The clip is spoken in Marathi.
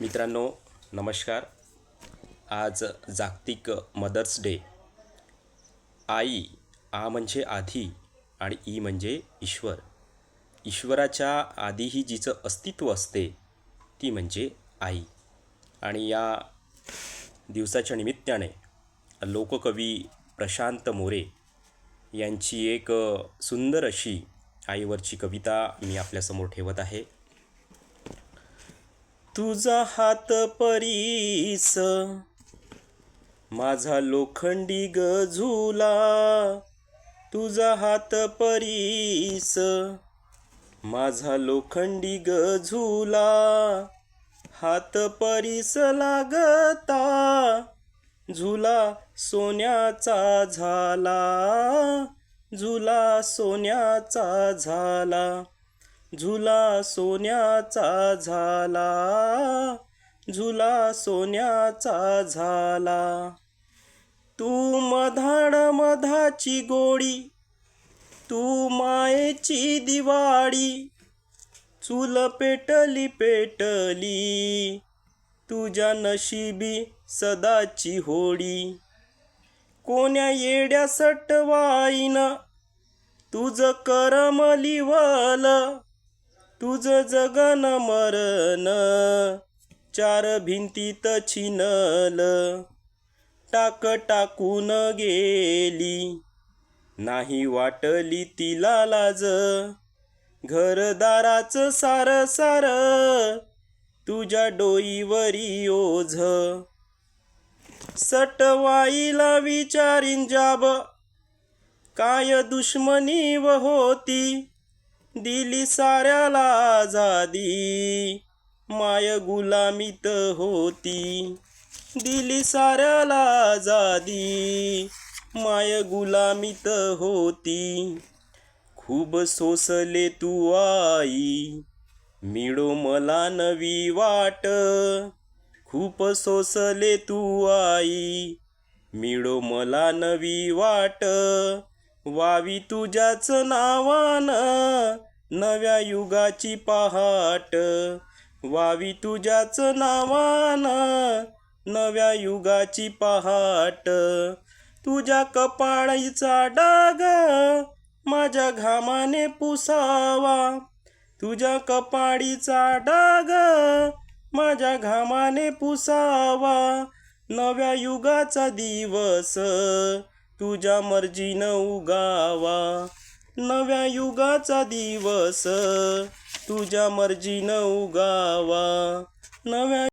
मित्रांनो नमस्कार. आज जागतिक मदर्स डे. आई आ म्हणजे आधी आणि ई म्हणजे ईश्वर. ईश्वराच्या आधीही जिचं अस्तित्व असते ती म्हणजे आई. आणि या दिवसाच्या निमित्ताने लोककवी प्रशांत मोरे यांची एक सुंदर अशी आईवरची कविता मी आपल्यासमोर ठेवत आहे. तुझा हात परीस. माझा लोखंडी गझुला तुझा हात परीस. माझा लोखंडी गझुला हात परीस लागता. झुला सोन्याचा झाला. झुला सोन्याचा झाला. झुला सोन्याचा झाला. झुला सोन्याचा झाला. तू मधाड मधाची गोडी तू मायेची दिवाळी चूल पेटली पेटली तुझ्या नशिबी सदाची होडी. कोण्या येड्या सटवाईन तुझं करम लिवल तुझ जगन मरण चार भिंतीत छिनल. टाक टाकून गेली नाही वाटली तिला लाज. घरदाराचं सार सार तुझ्या डोईवरी ओझ. सटवाईला विचारीन जाब काय दुश्मनी व होती. दिली साऱ्याला आझादी. माय गुलामीत होती. दिली साऱ्याला आझादी. माय गुलामीत होती. खूप सोसले तू आई. मिळो मला नवी वाट. खूप सोसले तू आई. मिळो मला नवी वाट. वावी तुझ्याच नावान. नव्या युगाची पहाट. वावी तुझ्याच नावान नव्या युगाची पहाट. तुझ्या कपाळीचा डाग माझ्या घामाने पुसावा. तुझ्या कपाळीचा डाग माझ्या घामाने पुसावा. नव्या युगाचा दिवस तुझ्या मर्जीनं उगावा. नव्या युगाचा दिवस. तुझ्या मर्जीनं उगावा. नव्या